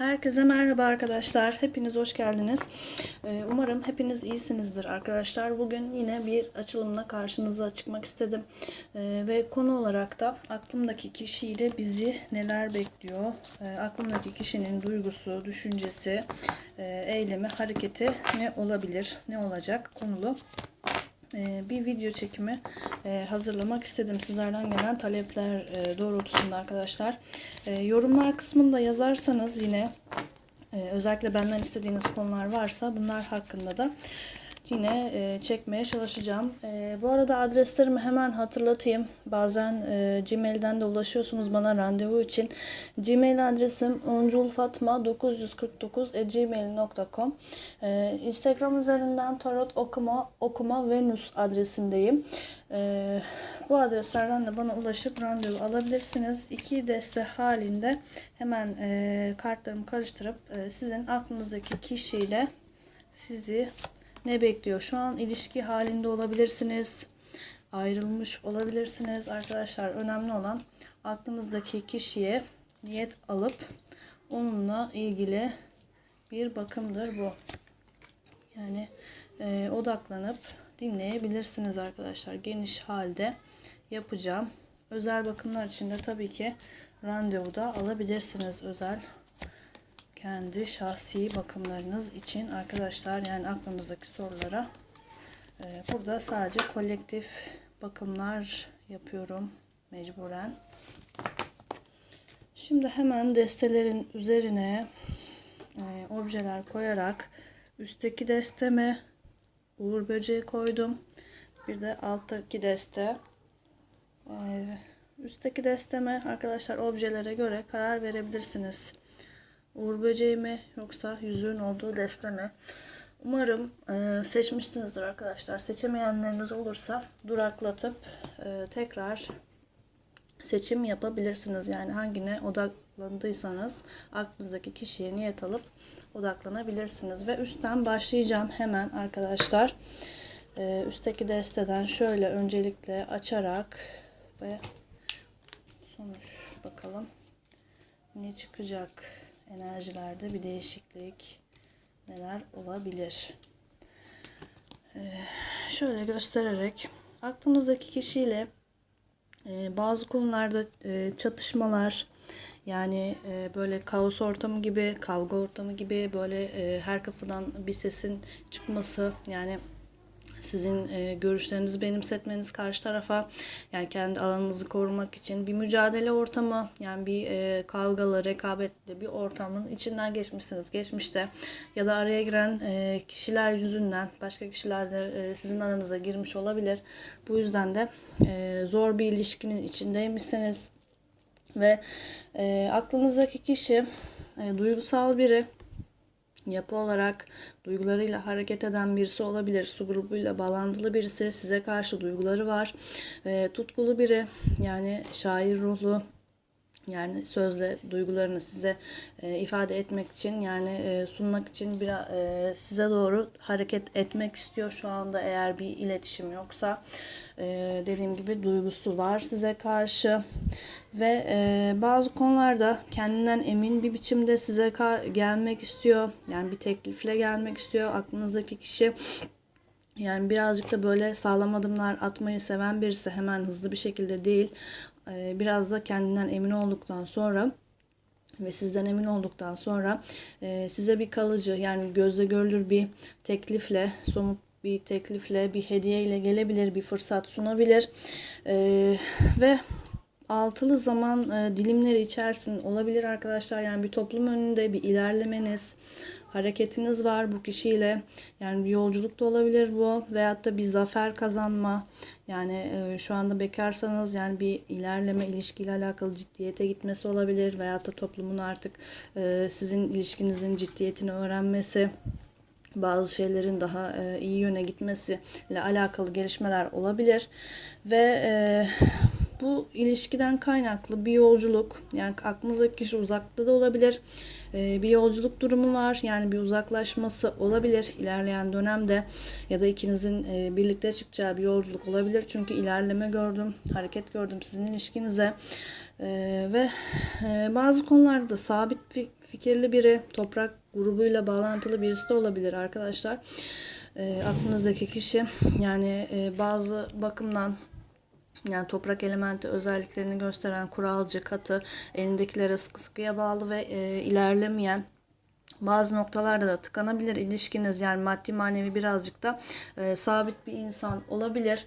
Herkese merhaba arkadaşlar. Hepiniz hoş geldiniz. Ee, Umarım hepiniz iyisinizdir arkadaşlar. Bugün yine bir açılımla karşınıza çıkmak istedim. Ee, Ve konu olarak da aklımdaki kişiyle bizi neler bekliyor? Ee, Aklımdaki kişinin duygusu, düşüncesi, e, eylemi, hareketi ne olabilir, ne olacak konulu bir video çekimi e, hazırlamak istedim. Sizlerden gelen talepler e, doğrultusunda arkadaşlar. E, Yorumlar kısmında yazarsanız yine e, özellikle benden istediğiniz konular varsa bunlar hakkında da yine e, çekmeye çalışacağım. E, bu arada adreslerimi hemen hatırlatayım. Bazen e, Gmail'den de ulaşıyorsunuz bana randevu için. Gmail adresim onculfatma949@gmail.com. E, Instagram üzerinden tarot okuma okuma venus adresindeyim. E, bu adreslerden de bana ulaşıp randevu alabilirsiniz. İki deste halinde hemen e, kartlarımı karıştırıp e, sizin aklınızdaki kişiyle sizi ne bekliyor? Şu an ilişki halinde olabilirsiniz. Ayrılmış olabilirsiniz. Arkadaşlar önemli olan aklınızdaki kişiye niyet alıp onunla ilgili bir bakımdır bu. Yani e, odaklanıp dinleyebilirsiniz arkadaşlar. Geniş halde yapacağım. Özel bakımlar için de tabii ki randevu da alabilirsiniz özel kendi şahsi bakımlarınız için arkadaşlar yani aklınızdaki sorulara e, burada sadece kolektif bakımlar yapıyorum mecburen. Şimdi hemen destelerin üzerine e, objeler koyarak üstteki desteme uğur böceği koydum. Bir de alttaki deste e, üstteki desteme arkadaşlar objelere göre karar verebilirsiniz. Uğur böceği mi yoksa yüzüğün olduğu deste mi? Umarım e, seçmişsinizdir arkadaşlar. Seçemeyenleriniz olursa duraklatıp e, tekrar seçim yapabilirsiniz. Yani hangine odaklandıysanız aklınızdaki kişiye niyet alıp odaklanabilirsiniz. Ve üstten başlayacağım hemen arkadaşlar. E, üstteki desteden şöyle öncelikle açarak ve sonuç bakalım ne çıkacak enerjilerde bir değişiklik neler olabilir? Ee, şöyle göstererek aklınızdaki kişiyle e, bazı konularda e, çatışmalar yani e, böyle kaos ortamı gibi, kavga ortamı gibi böyle her kapıdan bir sesin çıkması yani sizin e, görüşlerinizi benimsetmeniz karşı tarafa yani kendi alanınızı korumak için bir mücadele ortamı yani bir e, kavgalı rekabetli bir ortamın içinden geçmişsiniz. Geçmişte ya da araya giren e, kişiler yüzünden başka kişiler de e, sizin aranıza girmiş olabilir. Bu yüzden de e, zor bir ilişkinin içindeymişsiniz ve e, aklınızdaki kişi e, duygusal biri yapı olarak duygularıyla hareket eden birisi olabilir. Su grubuyla bağlantılı birisi. Size karşı duyguları var. E, tutkulu biri. Yani şair ruhlu. Yani sözle duygularını size e, ifade etmek için yani e, sunmak için bir e, size doğru hareket etmek istiyor şu anda eğer bir iletişim yoksa. E, dediğim gibi duygusu var size karşı ve e, bazı konularda kendinden emin bir biçimde size gelmek istiyor. Yani bir teklifle gelmek istiyor aklınızdaki kişi. Yani birazcık da böyle sağlam adımlar atmayı seven birisi hemen hızlı bir şekilde değil biraz da kendinden emin olduktan sonra ve sizden emin olduktan sonra e, size bir kalıcı yani gözle görülür bir teklifle somut bir teklifle bir hediye ile gelebilir bir fırsat sunabilir e, ve altılı zaman e, dilimleri içerisinde olabilir arkadaşlar. Yani bir toplum önünde bir ilerlemeniz, hareketiniz var bu kişiyle. Yani bir yolculuk da olabilir bu veyahut da bir zafer kazanma. Yani e, şu anda bekarsanız yani bir ilerleme ilişkiyle alakalı ciddiyete gitmesi olabilir veyahut da toplumun artık e, sizin ilişkinizin ciddiyetini öğrenmesi bazı şeylerin daha e, iyi yöne gitmesiyle alakalı gelişmeler olabilir ve e, bu ilişkiden kaynaklı bir yolculuk. Yani aklınızdaki kişi uzakta da olabilir. Ee, bir yolculuk durumu var. Yani bir uzaklaşması olabilir ilerleyen dönemde. Ya da ikinizin e, birlikte çıkacağı bir yolculuk olabilir. Çünkü ilerleme gördüm hareket gördüm sizin ilişkinize. Ee, ve e, bazı konularda sabit fikirli biri, toprak grubuyla bağlantılı birisi de olabilir arkadaşlar. E, aklınızdaki kişi yani e, bazı bakımdan yani toprak elementi özelliklerini gösteren kuralcı, katı, elindekilere sıkı sıkıya bağlı ve e, ilerlemeyen bazı noktalarda da tıkanabilir ilişkiniz yani maddi manevi birazcık da e, sabit bir insan olabilir.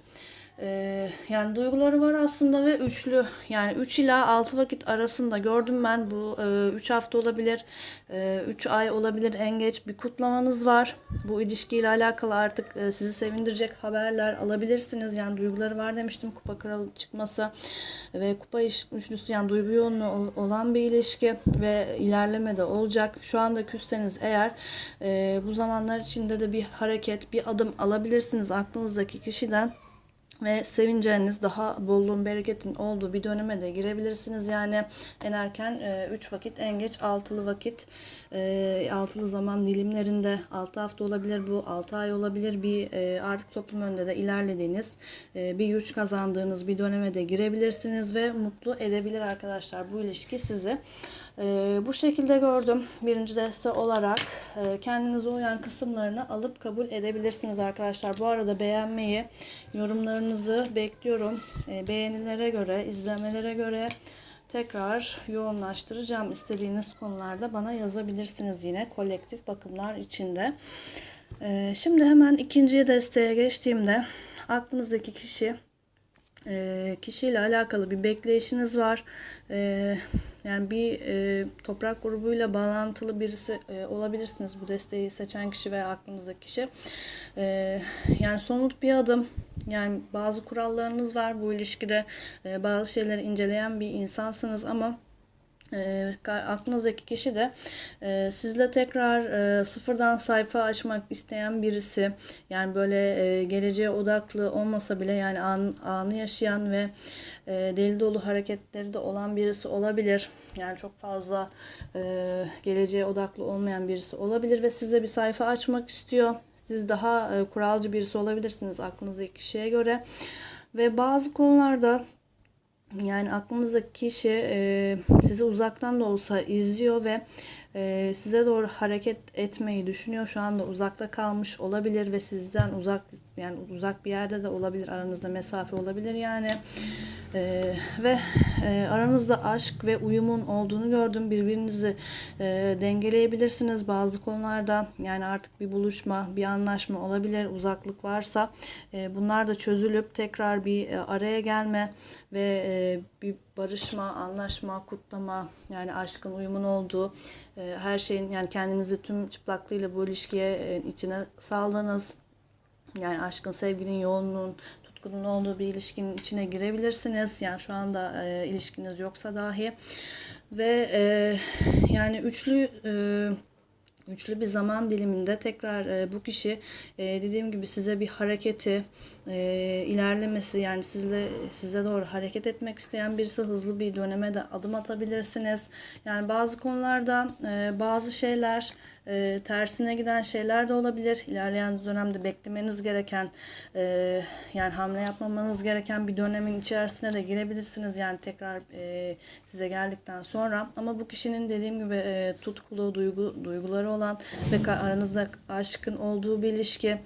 E, yani duyguları var aslında ve üçlü yani 3 ila 6 vakit arasında gördüm ben bu 3 hafta olabilir 3 ay olabilir en geç bir kutlamanız var. Bu ilişkiyle alakalı artık e, sizi sevindirecek haberler alabilirsiniz. Yani duyguları var demiştim kupa kralı çıkması ve kupa üçlüsü yani duygu yoğunluğu ol- olan bir ilişki ve ilerleme de olacak. Şu anda küsseniz eğer e, bu zamanlar içinde de bir hareket bir adım alabilirsiniz aklınızdaki kişiden ve sevineceğiniz daha bolluğun bereketin olduğu bir döneme de girebilirsiniz. Yani en erken 3 vakit en geç 6'lı vakit 6'lı zaman dilimlerinde 6 hafta olabilir bu 6 ay olabilir bir e, artık toplum önünde de ilerlediğiniz e, bir güç kazandığınız bir döneme de girebilirsiniz ve mutlu edebilir arkadaşlar bu ilişki sizi. E, bu şekilde gördüm. Birinci deste olarak e, kendinize uyan kısımlarını alıp kabul edebilirsiniz arkadaşlar. Bu arada beğenmeyi, yorumlarınızı bekliyorum. E, beğenilere göre, izlemelere göre tekrar yoğunlaştıracağım. İstediğiniz konularda bana yazabilirsiniz yine kolektif bakımlar içinde. E, şimdi hemen ikinci desteğe geçtiğimde aklınızdaki kişi e, kişiyle alakalı bir bekleyişiniz var. E, yani bir e, toprak grubuyla bağlantılı birisi e, olabilirsiniz bu desteği seçen kişi veya aklınızdaki kişi. E, yani somut bir adım. Yani bazı kurallarınız var bu ilişkide. E, bazı şeyleri inceleyen bir insansınız ama e, aklınızdaki kişi de e, sizle tekrar e, sıfırdan sayfa açmak isteyen birisi. Yani böyle e, geleceğe odaklı olmasa bile yani an, anı yaşayan ve e, deli dolu hareketleri de olan birisi olabilir. Yani çok fazla e, geleceğe odaklı olmayan birisi olabilir ve size bir sayfa açmak istiyor. Siz daha e, kuralcı birisi olabilirsiniz aklınızdaki kişiye göre. Ve bazı konularda yani aklınızdaki kişi e, sizi uzaktan da olsa izliyor ve e, size doğru hareket etmeyi düşünüyor. Şu anda uzakta kalmış olabilir ve sizden uzak yani uzak bir yerde de olabilir. Aranızda mesafe olabilir yani. E, ve e, aranızda aşk ve uyumun olduğunu gördüm. Birbirinizi e, dengeleyebilirsiniz bazı konularda. Yani artık bir buluşma, bir anlaşma olabilir. Uzaklık varsa e, bunlar da çözülüp tekrar bir e, araya gelme ve e, bir barışma, anlaşma, kutlama yani aşkın uyumun olduğu e, her şeyin yani kendinizi tüm çıplaklığıyla bu ilişkiye e, içine saldınız. Yani aşkın, sevginin, yoğunluğun, tutkunun olduğu bir ilişkinin içine girebilirsiniz. Yani şu anda e, ilişkiniz yoksa dahi. Ve e, yani üçlü e, Üçlü bir zaman diliminde tekrar e, bu kişi e, dediğim gibi size bir hareketi, e, ilerlemesi yani sizle size doğru hareket etmek isteyen birisi hızlı bir döneme de adım atabilirsiniz. Yani bazı konularda e, bazı şeyler e, tersine giden şeyler de olabilir. İlerleyen dönemde beklemeniz gereken e, yani hamle yapmamanız gereken bir dönemin içerisine de girebilirsiniz. Yani tekrar e, size geldikten sonra ama bu kişinin dediğim gibi e, tutkulu duygu duyguları olan ve aranızda aşkın olduğu bir ilişki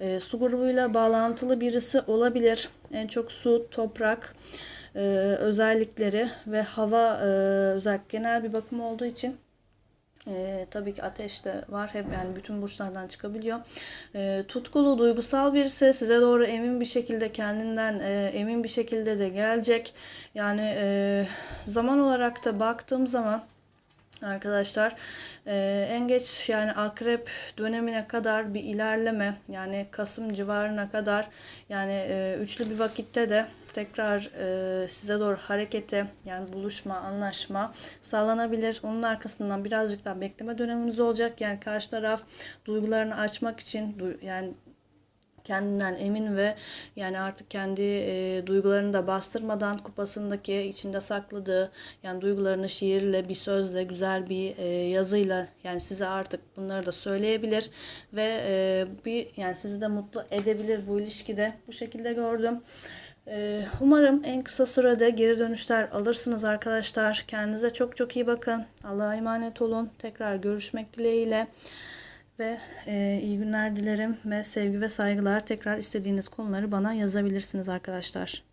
e, su grubuyla bağlantılı birisi olabilir. En çok su, toprak e, özellikleri ve hava e, özellik genel bir bakım olduğu için ee, tabii ki ateş de var hep yani bütün burçlardan çıkabiliyor. Ee, tutkulu, duygusal birisi size doğru emin bir şekilde kendinden e, emin bir şekilde de gelecek. Yani e, zaman olarak da baktığım zaman arkadaşlar e, en geç yani akrep dönemine kadar bir ilerleme yani Kasım civarına kadar yani e, üçlü bir vakitte de tekrar e, size doğru harekete yani buluşma, anlaşma sağlanabilir. Onun arkasından birazcık daha bekleme döneminiz olacak. Yani karşı taraf duygularını açmak için yani kendinden emin ve yani artık kendi e, duygularını da bastırmadan kupasındaki içinde sakladığı yani duygularını şiirle bir sözle güzel bir e, yazıyla yani size artık bunları da söyleyebilir ve e, bir yani sizi de mutlu edebilir bu ilişkide bu şekilde gördüm. Ee, umarım en kısa sürede geri dönüşler alırsınız arkadaşlar. Kendinize çok çok iyi bakın. Allah'a emanet olun. Tekrar görüşmek dileğiyle. Ve e, iyi günler dilerim ve sevgi ve saygılar. Tekrar istediğiniz konuları bana yazabilirsiniz arkadaşlar.